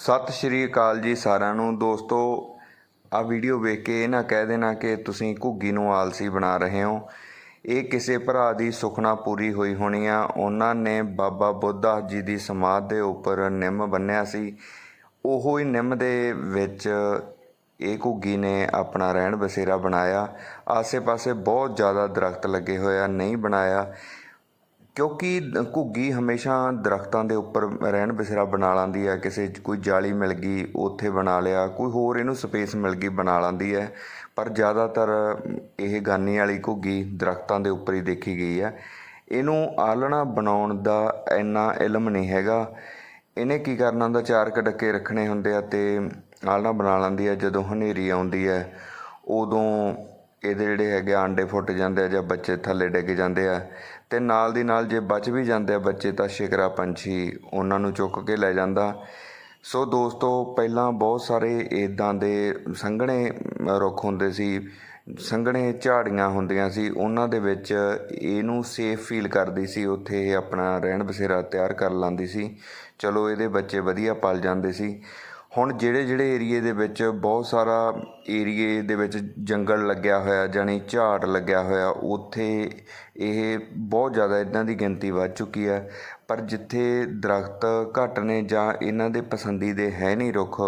ਸਤਿ ਸ਼੍ਰੀ ਅਕਾਲ ਜੀ ਸਾਰਿਆਂ ਨੂੰ। ਦੋਸਤੋ ਆ ਵੀਡੀਓ ਵੇਖ ਕੇ ਇਹ ਨਾ ਕਹਿ ਦੇਣਾ ਕਿ ਤੁਸੀਂ ਘੁੱਗੀ ਨੂੰ ਆਲਸੀ ਬਣਾ ਰਹੇ ਹੋ। ਇਹ ਕਿਸੇ ਭਰਾ ਦੀ ਸੁਖਨਾ ਪੂਰੀ ਹੋਈ ਹੋਣੀ ਆ। ਉਹਨਾਂ ਨੇ ਬਾਬਾ ਬੁੱਧਾ ਜੀ ਦੀ ਸਮਾਧ ਦੇ ਉੱਪਰ ਨਿੰਮ ਬੰਨਿਆ ਸੀ। ਉਹੋ ਹੀ ਨਿੰਮ ਦੇ ਵਿੱਚ ਇਹ ਘੁੱਗੀ ਨੇ ਆਪਣਾ ਰਹਿਣ ਬਸੇਰਾ ਬਣਾਇਆ। ਆਸੇ-ਪਾਸੇ ਬਹੁਤ ਜ਼ਿਆਦਾ ਦਰਖਤ ਲੱਗੇ ਹੋਏ ਆ, ਨਹੀਂ ਬਣਾਇਆ। ਕਿਉਂਕਿ ਘੁੱਗੀ ਹਮੇਸ਼ਾ ਦਰਖਤਾਂ ਦੇ ਉੱਪਰ ਰਹਿਣ ਬਸੇਰਾ ਬਣਾ ਲੈਂਦੀ ਹੈ, ਕਿਸੇ 'ਚ ਕੋਈ ਜਾਲੀ ਮਿਲ ਗਈ, ਉੱਥੇ ਬਣਾ ਲਿਆ, ਕੋਈ ਹੋਰ ਇਹਨੂੰ ਸਪੇਸ ਮਿਲ ਗਈ, ਬਣਾ ਲੈਂਦੀ ਹੈ। ਪਰ ਜ਼ਿਆਦਾਤਰ ਇਹ ਗਾਨੀ ਵਾਲੀ ਘੁੱਗੀ ਦਰਖਤਾਂ ਦੇ ਉੱਪਰ ਹੀ ਦੇਖੀ ਗਈ ਹੈ। ਇਹਨੂੰ ਆਲਣਾ ਬਣਾਉਣ ਦਾ ਇੰਨਾ ਇਲਮ ਨਹੀਂ ਹੈਗਾ। ਇਹਨੇ ਕੀ ਕਰਨਾ ਹੁੰਦਾ, ਚਾਰ ਕੜਕੇ ਰੱਖਣੇ ਹੁੰਦੇ ਆ ਤੇ ਆਲਣਾ ਬਣਾ ਲੈਂਦੀ ਹੈ, ਜਦੋਂ ਹਨੇਰੀ ਆਉਂਦੀ ਹੈ, ਉਦੋਂ ਇਹਦੇ ਜਿਹੜੇ ਹੈਗੇ ਆਂਡੇ ਫੁੱਟ ਜਾਂਦੇ ਆ ਜਾਂ ਬੱਚੇ ਥੱਲੇ ਡਿੱਗ ਜਾਂਦੇ ਆ। ਤੇ ਨਾਲ ਦੀ ਨਾਲ ਜੇ ਬਚ ਵੀ ਜਾਂਦੇ ਆ ਬੱਚੇ ਤਾਂ ਸ਼ਿਕਰਾ ਪੰਛੀ ਉਹਨਾਂ ਨੂੰ ਚੁੱਕ ਕੇ ਲੈ ਜਾਂਦਾ। ਸੋ ਦੋਸਤੋ, ਪਹਿਲਾਂ ਬਹੁਤ ਸਾਰੇ ਇਦਾਂ ਦੇ ਸੰਘਣੇ ਰੁੱਖ ਹੁੰਦੇ ਸੀ, ਸੰਘਣੇ ਝਾੜੀਆਂ ਹੁੰਦੀਆਂ ਸੀ, ਉਹਨਾਂ ਦੇ ਵਿੱਚ ਇਹਨੂੰ ਸੇਫ ਫੀਲ ਕਰਦੀ ਸੀ, ਉੱਥੇ ਇਹ ਆਪਣਾ ਰਹਿਣ ਬਸੇਰਾ ਤਿਆਰ ਕਰ ਲੈਂਦੀ ਸੀ। ਚਲੋ, ਇਹਦੇ ਬੱਚੇ ਵਧੀਆ ਪਲ ਜਾਂਦੇ ਸੀ। ਹੁਣ ਜਿਹੜੇ ਜਿਹੜੇ ਏਰੀਏ ਦੇ ਵਿੱਚ ਬਹੁਤ ਸਾਰਾ ਏਰੀਏ ਦੇ ਵਿੱਚ ਜੰਗਲ ਲੱਗਿਆ ਹੋਇਆ ਜਾਨੀ ਝਾੜ ਲੱਗਿਆ ਹੋਇਆ, ਉੱਥੇ ਇਹ ਬਹੁਤ ਜ਼ਿਆਦਾ ਇਦਾਂ ਦੀ ਗਿਣਤੀ ਵੱਧ ਚੁੱਕੀ ਹੈ। ਪਰ ਜਿੱਥੇ ਦਰਖਤ ਘੱਟ ਨੇ ਜਾਂ ਇਹਨਾਂ ਦੇ ਪਸੰਦੀਦੇ ਹੈ ਨਹੀਂ ਰੁੱਖ,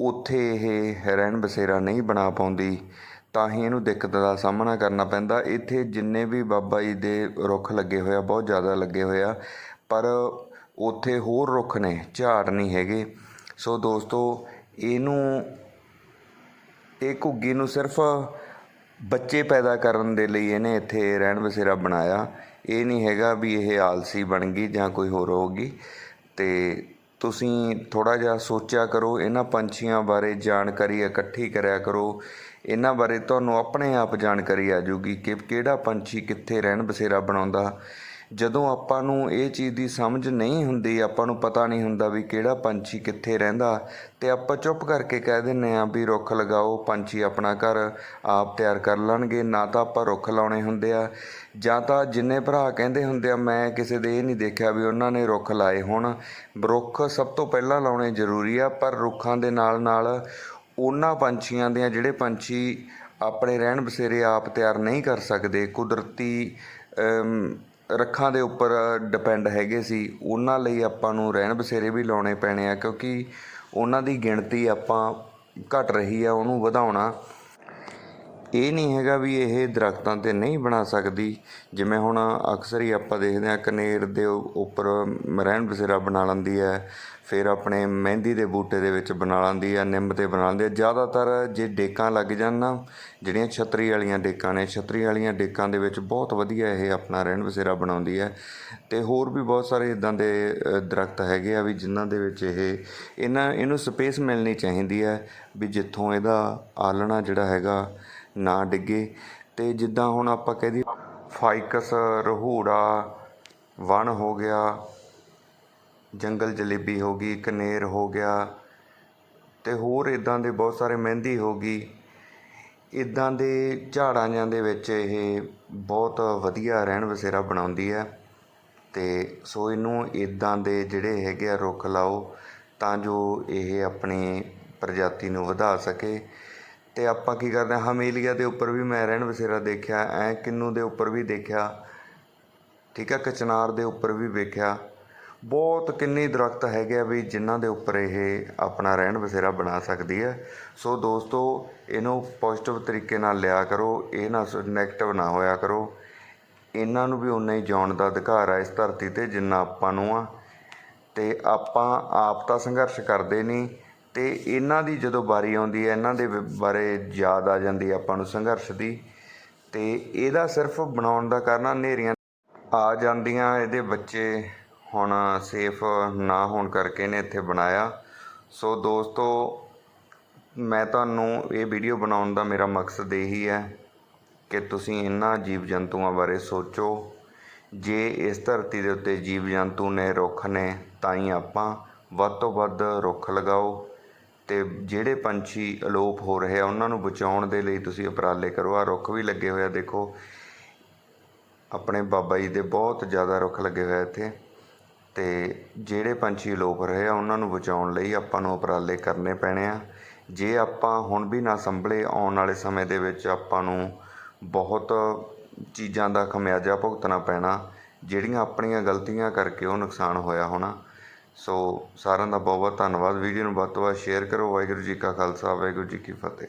ਉੱਥੇ ਇਹ ਰਹਿਣ ਬਸੇਰਾ ਨਹੀਂ ਬਣਾ ਪਾਉਂਦੀ। ਤਾਂ ਹੀ ਇਹਨੂੰ ਦਿੱਕਤ ਦਾ ਸਾਹਮਣਾ ਕਰਨਾ ਪੈਂਦਾ। ਇੱਥੇ ਜਿੰਨੇ ਵੀ ਬਾਬਾ ਜੀ ਦੇ ਰੁੱਖ ਲੱਗੇ ਹੋਏ ਆ, ਬਹੁਤ ਜ਼ਿਆਦਾ ਲੱਗੇ ਹੋਏ ਆ। ਪਰ ਉੱਥੇ ਹੋਰ ਰੁੱਖ ਨੇ, ਝਾੜ ਨਹੀਂ ਹੈਗੇ। ਸੋ ਦੋਸਤੋ, ਇਹਨੂੰ, ਇਹ ਘੁੱਗੀ ਨੂੰ ਸਿਰਫ ਬੱਚੇ ਪੈਦਾ ਕਰਨ ਦੇ ਲਈ ਇਹਨੇ ਇੱਥੇ ਰਹਿਣ ਬਸੇਰਾ ਬਣਾਇਆ। ਇਹ ਨਹੀਂ ਹੈਗਾ ਵੀ ਇਹ ਆਲਸੀ ਬਣ ਗਈ ਜਾਂ ਕੋਈ ਹੋਰ ਹੋਊਗੀ ਤੇ ਤੁਸੀਂ ਥੋੜਾ ਜਿਹਾ ਸੋਚਿਆ ਕਰੋ, ਇਹਨਾਂ ਪੰਛੀਆਂ ਬਾਰੇ ਜਾਣਕਾਰੀ ਇਕੱਠੀ ਕਰਿਆ ਕਰੋ। ਇਹਨਾਂ ਬਾਰੇ ਤੁਹਾਨੂੰ ਆਪਣੇ ਆਪ ਜਾਣਕਾਰੀ ਆ ਜਾਊਗੀ ਕਿ ਕਿਹੜਾ ਪੰਛੀ ਕਿੱਥੇ ਰਹਿਣ ਬਸੇਰਾ ਬਣਾਉਂਦਾ। ਜਦੋਂ ਆਪਾਂ ਨੂੰ ਇਹ ਚੀਜ਼ ਦੀ ਸਮਝ ਨਹੀਂ ਹੁੰਦੀ, ਆਪਾਂ ਨੂੰ ਪਤਾ ਨਹੀਂ ਹੁੰਦਾ ਵੀ ਕਿਹੜਾ ਪੰਛੀ ਕਿੱਥੇ ਰਹਿੰਦਾ, ਤੇ ਆਪਾਂ ਚੁੱਪ ਕਰਕੇ ਕਹਿ ਦਿੰਨੇ ਆ ਵੀ ਰੁੱਖ ਲਗਾਓ, ਪੰਛੀ ਆਪਣਾ ਘਰ ਆਪ ਤਿਆਰ ਕਰ ਲੈਣਗੇ, ਨਾ ਤਾਂ ਆਪਾਂ ਰੁੱਖ ਲਾਉਣੇ ਹੁੰਦੇ ਆ। ਜਾਂ ਤਾਂ ਜਿੰਨੇ ਭਰਾ ਕਹਿੰਦੇ ਹੁੰਦੇ ਆ, ਮੈਂ ਕਿਸੇ ਦੇ ਇਹ ਨਹੀਂ ਦੇਖਿਆ ਵੀ ਉਹਨਾਂ ਨੇ ਰੁੱਖ ਲਾਏ ਹੁਣ। ਰੁੱਖ ਸਭ ਤੋਂ ਪਹਿਲਾਂ ਲਾਉਣੇ ਜ਼ਰੂਰੀ ਆ, ਪਰ ਰੁੱਖਾਂ ਦੇ ਨਾਲ ਨਾਲ ਉਹਨਾਂ ਪੰਛੀਆਂ ਦੇ ਜਿਹੜੇ ਪੰਛੀ ਆਪਣੇ ਰਹਿਣ ਬਸੇਰੇ ਆਪ ਤਿਆਰ ਨਹੀਂ ਕਰ ਸਕਦੇ, ਕੁਦਰਤੀ ਰੱਖਾਂ ਦੇ ਉੱਪਰ ਡਿਪੈਂਡ ਹੈਗੇ ਸੀ, ਉਹਨਾਂ ਲਈ ਆਪਾਂ ਨੂੰ ਰਹਿਣ ਬਸੇਰੇ ਵੀ ਲਾਉਣੇ ਪੈਣੇ ਆ, ਕਿਉਂਕਿ ਉਹਨਾਂ ਦੀ ਗਿਣਤੀ ਆਪਾਂ ਘਟ ਰਹੀ ਆ, ਉਹਨੂੰ ਵਧਾਉਣਾ। ਇਹ ਨਹੀਂ ਹੈਗਾ ਵੀ ਇਹ ਦਰਖਤਾਂ ਤੇ ਨਹੀਂ ਬਣਾ ਸਕਦੀ। ਜਿਵੇਂ ਹੁਣ ਅਕਸਰ ਹੀ ਆਪਾਂ ਦੇਖਦੇ ਹਾਂ ਕਨੇਰ ਦੇ ਉੱਪਰ ਰਹਿਣ ਬਸੇਰਾ ਬਣਾ ਲੈਂਦੀ ਹੈ ਫਿਰ ਆਪਣੇ ਮਹਿੰਦੀ ਦੇ ਬੂਟੇ ਦੇ ਵਿੱਚ ਬਣਾ ਲੈਂਦੀ ਹੈ ਨਿੰਮ ਤੇ ਬਣਾ ਲੈਂਦੀ ਆ ਜ਼ਿਆਦਾਤਰ ਜੇ ਡੇਕਾਂ ਲੱਗ ਜਾਣ ਨਾ ਜਿਹੜੀਆਂ ਛਤਰੀ ਵਾਲੀਆਂ ਡੇਕਾਂ ਨੇ ਛਤਰੀ ਵਾਲੀਆਂ ਡੇਕਾਂ ਦੇ ਵਿੱਚ ਬਹੁਤ ਵਧੀਆ ਇਹ ਆਪਣਾ ਰਹਿਣ ਬਸੇਰਾ ਬਣਾਉਂਦੀ ਹੈ। ਤੇ ਹੋਰ ਵੀ ਬਹੁਤ ਸਾਰੇ ਇਦਾਂ ਦੇ ਅ, ਦਰਖਤ ਹੈਗੇ ਆ ਵੀ ਜਿਨ੍ਹਾਂ ਦੇ ਵਿੱਚ ਇਹ ਇਹਨਾਂ ਇਹਨੂੰ ਸਪੇਸ ਮਿਲਣੀ ਚਾਹੀਦੀ ਹੈ ਵੀ ਜਿੱਥੋਂ ਇਹਦਾ ਆਲਣਾ ਜਿਹੜਾ ਹੈਗਾ ਨਾ ਡਿੱਗੇ। ਤੇ ਜਿੱਦਾਂ ਹੁਣ ਆਪਾਂ ਕਹਦੀ ਫਾਈਕਸ, ਰਹੂੜਾ, ਵਣ ਹੋ ਗਿਆ, ਜੰਗਲ ਜਲੇਬੀ ਹੋ ਗਈ ਕਨੇਰ ਹੋ ਗਿਆ, ਤੇ ਹੋਰ ਇਦਾਂ ਦੇ ਬਹੁਤ ਸਾਰੇ ਮਹਿੰਦੀ ਹੋ ਗਈ। ਇਦਾਂ ਦੇ ਝਾੜਾਂ ਜਾਂ ਦੇ ਵਿੱਚ ਇਹ ਬਹੁਤ ਵਧੀਆ ਰਹਿਣ ਵਸੇਰਾ ਬਣਾਉਂਦੀ ਹੈ। ਤੇ ਸੋ ਇਹਨੂੰ ਇਦਾਂ ਦੇ ਜਿਹੜੇ ਹੈਗੇ ਆ ਰੁੱਖ ਲਾਓ ਤਾਂ ਜੋ ਇਹ ਆਪਣੀ ਪ੍ਰਜਾਤੀ ਨੂੰ ਵਧਾ ਸਕੇ। ਅਤੇ ਆਪਾਂ ਕੀ ਕਰਦੇ ਹਾਂ? ਹਮੇਲੀਆ ਦੇ ਉੱਪਰ ਵੀ ਮੈਂ ਰਹਿਣ ਬਸੇਰਾ ਦੇਖਿਆ, ਐਂ ਕਿੰਨੂ ਦੇ ਉੱਪਰ ਵੀ ਦੇਖਿਆ, ਠੀਕ ਹੈ ਕਚਨਾਰ ਦੇ ਉੱਪਰ ਵੀ ਵੇਖਿਆ। ਬਹੁਤ ਕਿੰਨੇ ਦਰਖਤ ਹੈਗੇ ਆ ਵੀ ਜਿਨ੍ਹਾਂ ਦੇ ਉੱਪਰ ਇਹ ਆਪਣਾ ਰਹਿਣ ਬਸੇਰਾ ਬਣਾ ਸਕਦੀ ਹੈ। ਸੋ ਦੋਸਤੋ, ਇਹਨੂੰ ਪੋਜ਼ਿਟਿਵ ਤਰੀਕੇ ਨਾਲ ਲਿਆ ਕਰੋ, ਇਹ ਨਾ ਨੈਗੇਟਿਵ ਨਾ ਹੋਇਆ ਕਰੋ। ਇਹਨਾਂ ਨੂੰ ਵੀ ਉਨਾ ਹੀ ਜਿਉਣ ਦਾ ਅਧਿਕਾਰ ਆ ਇਸ ਧਰਤੀ ਤੇ ਜਿੰਨਾ ਆਪਾਂ ਨੂੰ ਆ। ਤੇ ਆਪਾਂ ਆਪ ਤਾਂ ਸੰਘਰਸ਼ ਕਰਦੇ ਨਹੀਂ ਅਤੇ ਇਹਨਾਂ ਦੀ ਜਦੋਂ ਵਾਰੀ ਆਉਂਦੀ ਹੈ, ਇਹਨਾਂ ਦੇ ਵ- ਬਾਰੇ ਯਾਦ ਆ ਜਾਂਦੀ ਆਪਾਂ ਨੂੰ ਸੰਘਰਸ਼ ਦੀ। ਅਤੇ ਇਹਦਾ ਸਿਰਫ ਬਣਾਉਣ ਦਾ ਕਾਰਨ ਹਨੇਰੀਆਂ ਆ ਜਾਂਦੀਆਂ, ਇਹਦੇ ਬੱਚੇ ਹੁਣ ਸੇਫ ਨਾ ਹੋਣ ਕਰਕੇ ਇਹਨੇ ਇੱਥੇ ਬਣਾਇਆ। ਸੋ ਦੋਸਤੋ, ਮੈਂ ਤੁਹਾਨੂੰ ਇਹ ਵੀਡੀਓ ਬਣਾਉਣ ਦਾ ਮੇਰਾ ਮਕਸਦ ਇਹੀ ਹੈ ਕਿ ਤੁਸੀਂ ਇਹਨਾਂ ਜੀਵ ਜੰਤੂਆਂ ਬਾਰੇ ਸੋਚੋ। ਜੇ ਇਸ ਧਰਤੀ ਦੇ ਉੱਤੇ ਜੀਵ ਜੰਤੂ ਨੇ, ਰੁੱਖ ਨੇ, ਤਾਂ ਹੀ ਆਪਾਂ ਵੱਧ ਤੋਂ ਵੱਧ ਰੁੱਖ ਲਗਾਓ। ਅਤੇ ਜਿਹੜੇ ਪੰਛੀ ਅਲੋਪ ਹੋ ਰਹੇ ਆ, ਉਹਨਾਂ ਨੂੰ ਬਚਾਉਣ ਦੇ ਲਈ ਤੁਸੀਂ ਉਪਰਾਲੇ ਕਰੋ। ਆ ਰੁੱਖ ਵੀ ਲੱਗੇ ਹੋਏ ਆ, ਦੇਖੋ। ਆਪਣੇ ਬਾਬਾ ਜੀ ਦੇ ਬਹੁਤ ਜ਼ਿਆਦਾ ਰੁੱਖ ਲੱਗੇ ਹੋਏ ਇੱਥੇ। ਤੇ ਜਿਹੜੇ ਪੰਛੀ ਅਲੋਪ ਰਹੇ ਆ, ਉਹਨਾਂ ਨੂੰ ਬਚਾਉਣ ਲਈ ਆਪਾਂ ਨੂੰ ਉਪਰਾਲੇ ਕਰਨੇ ਪੈਣੇ ਆ। ਜੇ ਆਪਾਂ ਹੁਣ ਵੀ ਨਾ ਸੰਭਲੇ, ਆਉਣ ਵਾਲੇ ਸਮੇਂ ਦੇ ਵਿੱਚ ਆਪਾਂ ਨੂੰ ਬਹੁਤ ਚੀਜ਼ਾਂ ਦਾ ਖਮਿਆਜਾ ਭੁਗਤਣਾ ਪੈਣਾ, ਜਿਹੜੀਆਂ ਆਪਣੀਆਂ ਗਲਤੀਆਂ ਕਰਕੇ ਉਹ ਨੁਕਸਾਨ ਹੋਇਆ ਹੋਣਾ। ਸੋ ਸਾਰਿਆਂ ਦਾ ਬਹੁਤ ਬਹੁਤ ਧੰਨਵਾਦ। ਵੀਡੀਓ ਨੂੰ ਵੱਧ ਤੋਂ ਵੱਧ ਸ਼ੇਅਰ ਕਰੋ। ਵਾਹਿਗੁਰੂ ਜੀ ਕਾ ਖਾਲਸਾ, ਵਾਹਿਗੁਰੂ ਜੀ ਕੀ ਫਤਿਹ।